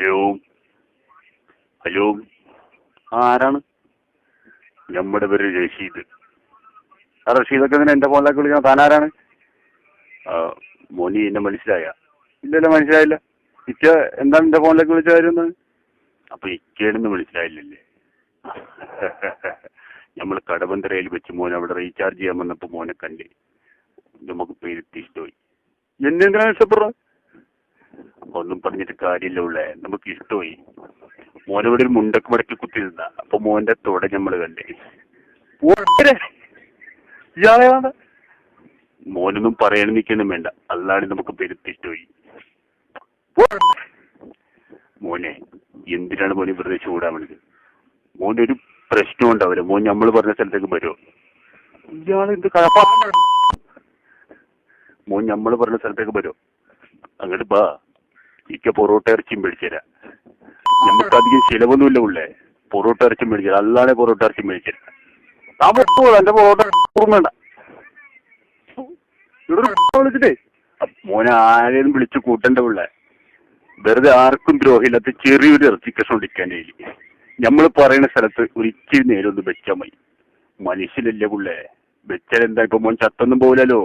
Hello hello ആരാണ്? നമ്മുടെ പേര് റഷീദ് ആ റഷീദൊക്കെ ഇങ്ങനെ എന്റെ ഫോണിലേക്ക് വിളിക്കണം? താൻ ആരാണ്? മോനി എന്നെ മനസ്സിലായ. ഇല്ലല്ലോ മനസ്സിലായില്ല. ഇക്ക എന്താണ് എന്റെ ഫോണിലേക്ക് വിളിച്ച കാര്യം അപ്പൊ ഇക്കേടെന്ന് മനസ്സിലായില്ലല്ലേ? നമ്മൾ കടബന്തരയിൽ വെച്ച് മോൻ അവിടെ റീചാർജ് ചെയ്യാൻ വന്നപ്പോ മോനെ കണ്ടേ. നമുക്ക് പേര് ഇഷ്ടമായി. പോയി എന്തിനാണ് ഇഷ്ടപ്പെടുന്നത് ഒന്നും പറഞ്ഞിട്ട് കാര്യമില്ല ഉള്ളേ. നമുക്ക് ഇഷ്ടമായി മോനവിടെ ഒരു മുണ്ടക്ക് മടക്കി കുത്തി നിന്ന അപ്പൊ മോന്റെ തുട നമ്മൾ കണ്ടേ. വേണ്ട മോനൊന്നും പറയണം നിൽക്കാനും വേണ്ട. അല്ലാണ്ട് നമുക്ക് പെരുത്തിഷ്ടമായി. മോനെ എന്തിനാണ് മോനെ വെറുതെ ചൂടാൻ വേണ്ടത്? മോന്റെ ഒരു പ്രശ്നം ഉണ്ടാവില്ല. മോൻ നമ്മൾ പറഞ്ഞ സ്ഥലത്തേക്ക് വരുമോ മോൻ നമ്മൾ പറഞ്ഞ സ്ഥലത്തേക്ക് വരുമോ അങ്ങോട്ട് ബാ. ഇക്ക പൊറോട്ട ഇറച്ചിയും മേടിച്ചുതരാം. നമുക്ക് അധികം ചിലവൊന്നുമില്ല ഉള്ളേ പൊറോട്ട ഇറച്ചി മേടിച്ചത് അല്ലാതെ പൊറോട്ട ഇറച്ചി മേടിച്ചത് എന്റെ പൊറോട്ട വിളിച്ചിട്ടേ. മോനെ ആരെയും വിളിച്ചു കൂട്ടണ്ട ഉള്ളേ വെറുതെ ആർക്കും ദ്രോഹമില്ലാത്ത ചെറിയൊരു ഇറച്ചി കഷ്ണം ഒടിക്കാൻ നമ്മൾ പറയുന്ന സ്ഥലത്ത് ഒരിച്ചിരി നേരം ഒന്ന് വെച്ചാൽ മതി. മനുഷ്യനല്ലേ പുള്ളേ. വെച്ചാൽ എന്താ ഇപ്പൊ മോൻ ചത്തൊന്നും പോവില്ലല്ലോ.